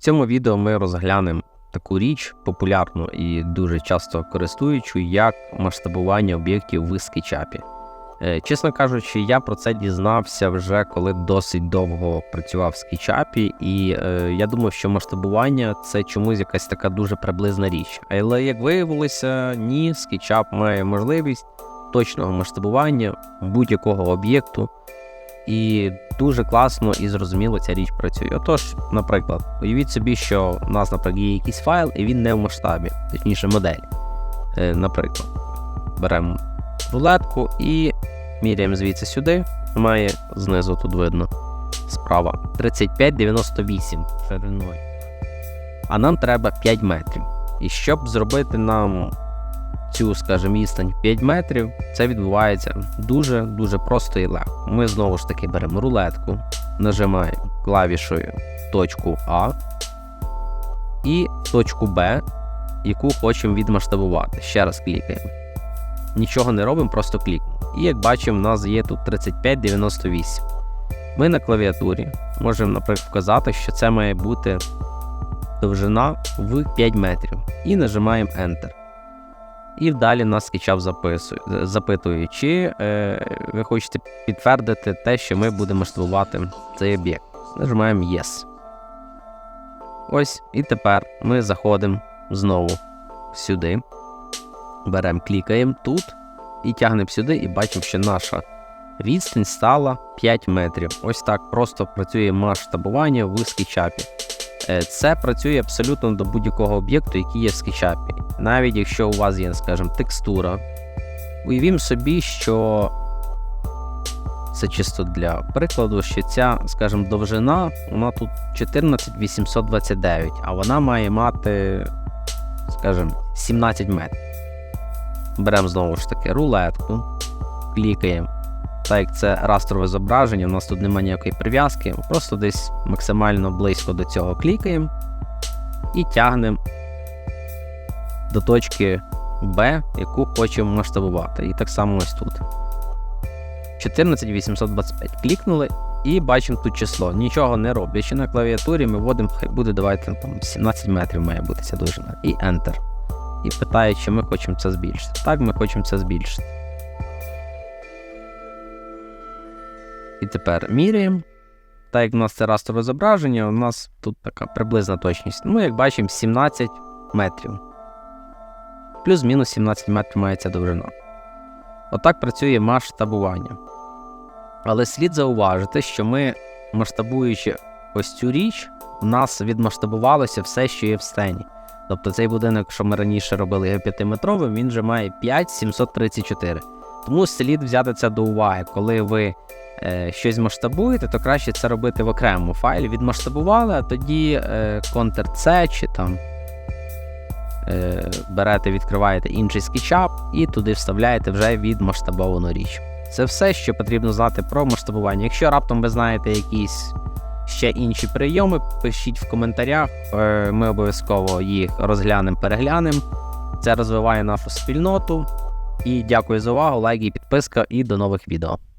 Цьому відео ми розглянемо таку річ популярну і дуже часто користуючу, як масштабування об'єктів в скетчапі. Е, Чесно кажучи, я про це дізнався вже коли досить довго працював в скетчапі, і е, я думав, що масштабування це чомусь якась така дуже приблизна річ. Але як виявилося, ні, скетчап має можливість точного масштабування будь-якого об'єкту. І дуже класно і зрозуміло ця річ працює. Отож, наприклад, уявіть собі, що у нас, наприклад, є якийсь файл, і він не в масштабі, точніше, модель. Е, наприклад, беремо рулетку і міряємо звідси сюди. Має знизу тут видно справа 3598 шириною. А нам треба 5 метрів. І щоб зробити нам цю, скажімо, відстань 5 метрів, це відбувається дуже дуже просто і легко. Ми знову ж таки беремо рулетку, нажимаємо клавішою точку А і точку Б, яку хочемо відмасштабувати. Ще раз клікаємо. Нічого не робимо, просто клікнемо. І як бачимо, у нас є тут 3598. Ми на клавіатурі можемо, наприклад, вказати, що це має бути довжина в 5 метрів. І нажимаємо Enter. І далі нас скетчап записує, запитує, чи е, ви хочете підтвердити те, що ми будемо масштабувати цей об'єкт. Нажимаємо Yes. Ось, і тепер ми заходимо знову сюди. Беремо, клікаємо тут і тягнемо сюди, і бачимо, що наша відстань стала 5 метрів. Ось так просто працює масштабування в скетчапі. Е, Це працює абсолютно до будь-якого об'єкту, який є в скетчапі. Навіть якщо у вас є, скажімо, текстура, уявімо собі, що це чисто для прикладу, що ця, скажімо, довжина, вона тут 14829, а вона має мати, скажімо, 17 метрів. Беремо знову ж таки рулетку, клікаємо. Так як це растрове зображення, у нас тут немає ніякої прив'язки, просто десь максимально близько до цього клікаємо і тягнемо до точки B, яку хочемо масштабувати. І так само ось тут. 14825. Клікнули і бачимо тут число. Нічого не роблячи на клавіатурі, ми вводимо, хай буде, давайте там 17 метрів має бути ця довжина. І Enter. І питає, чи ми хочемо це збільшити. Так, ми хочемо це збільшити. І тепер міряємо. Так як у нас це растрове зображення, у нас тут така приблизна точність. Ну, як бачимо, 17 метрів. Плюс-мінус 17 метрів має ця довжина. Отак працює масштабування. Але слід зауважити, що ми, масштабуючи ось цю річ, у нас відмасштабувалося все, що є в сцені. Тобто цей будинок, що ми раніше робили його 5-метровим, він вже має 5734. Тому слід взяти це до уваги, коли ви е, щось масштабуєте, то краще це робити в окремому файлі. Відмасштабували, а тоді е, Ctrl-C чи там берете, відкриваєте інший скетчап і туди вставляєте вже відмасштабовану річ. Це все, що потрібно знати про масштабування. Якщо раптом ви знаєте якісь ще інші прийоми, пишіть в коментарях, е, ми обов'язково їх розглянемо, переглянемо. Це розвиває нашу спільноту. І дякую за увагу, лайк і підписка, і до нових відео.